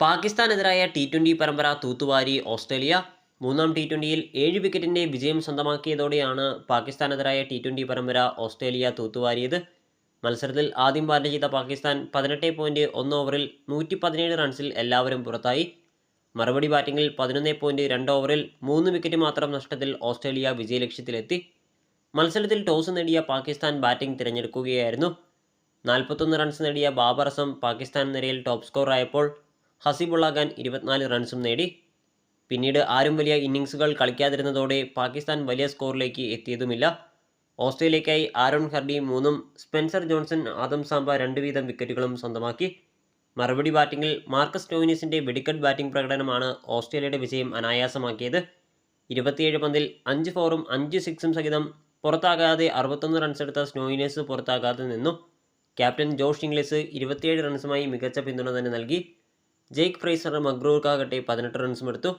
പാകിസ്ഥാനെതിരായ T twenty പരമ്പര തൂത്തുവാരി Australia. മൂന്നാം T ട്വന്റിയിൽ ഏഴ് വിക്കറ്റിന്റെ വിജയം സ്വന്തമാക്കിയതോടെയാണ് പാകിസ്ഥാനെതിരായ ടി ട്വന്റി പരമ്പര ഓസ്ട്രേലിയ തൂത്തുവാരിയത്. മത്സരത്തിൽ ആദ്യം ബാറ്റ് ചെയ്ത പാകിസ്ഥാൻ പതിനെട്ട് പോയിന്റ് ഒന്ന് ഓവറിൽ നൂറ്റി പതിനേഴ് റൺസിൽ എല്ലാവരും പുറത്തായി. മറുപടി ബാറ്റിങ്ങിൽ പതിനൊന്ന് പോയിന്റ് രണ്ട് ഓവറിൽ മൂന്ന് വിക്കറ്റ് മാത്രം നഷ്ടത്തിൽ ഓസ്ട്രേലിയ വിജയലക്ഷ്യത്തിലെത്തി. മത്സരത്തിൽ ടോസ് നേടിയ പാകിസ്ഥാൻ ബാറ്റിംഗ് തിരഞ്ഞെടുക്കുകയായിരുന്നു. നാൽപ്പത്തൊന്ന് റൺസ് നേടിയ ബാബർ അസം പാകിസ്ഥാൻ നിരയിൽ ടോപ്പ് സ്കോർ ആയപ്പോൾ ഹസീബുള്ള ഖാൻ ഇരുപത്തിനാല് റൺസും നേടി. പിന്നീട് ആരും വലിയ ഇന്നിങ്സുകൾ കളിക്കാതിരുന്നതോടെ പാകിസ്ഥാൻ വലിയ സ്കോറിലേക്ക് എത്തിയതുമില്ല. ഓസ്ട്രേലിയക്കായി ആരോൺ ഹർഡി മൂന്നും സ്പെൻസർ ജോൺസൺ ആദം സാംബ രണ്ട് വീതം വിക്കറ്റുകളും സ്വന്തമാക്കി. മറുപടി ബാറ്റിംഗിൽ മാർക്കസ് ടോയിനിസിന്റെ വെടിക്കറ്റ് ബാറ്റിംഗ് പ്രകടനമാണ് ഓസ്ട്രേലിയയുടെ വിജയം അനായാസമാക്കിയത്. ഇരുപത്തിയേഴ് പന്തിൽ അഞ്ച് ഫോറും അഞ്ച് സിക്സും സഹിതം പുറത്താകാതെ അറുപത്തൊന്ന് റൺസ് എടുത്ത സ്നോയിനേഴ്സ് പുറത്താകാതെ നിന്നു. ക്യാപ്റ്റൻ ജോഷ് ഇംഗ്ലീസ് ഇരുപത്തിയേഴ് റൺസുമായി മികച്ച പിന്തുണ തന്നെ നൽകി. ജെയ്ക്ക് ഫ്രൈസർ മഗ്രൂർക്കാകട്ടെ പതിനെട്ട് റൺസും എടുത്തു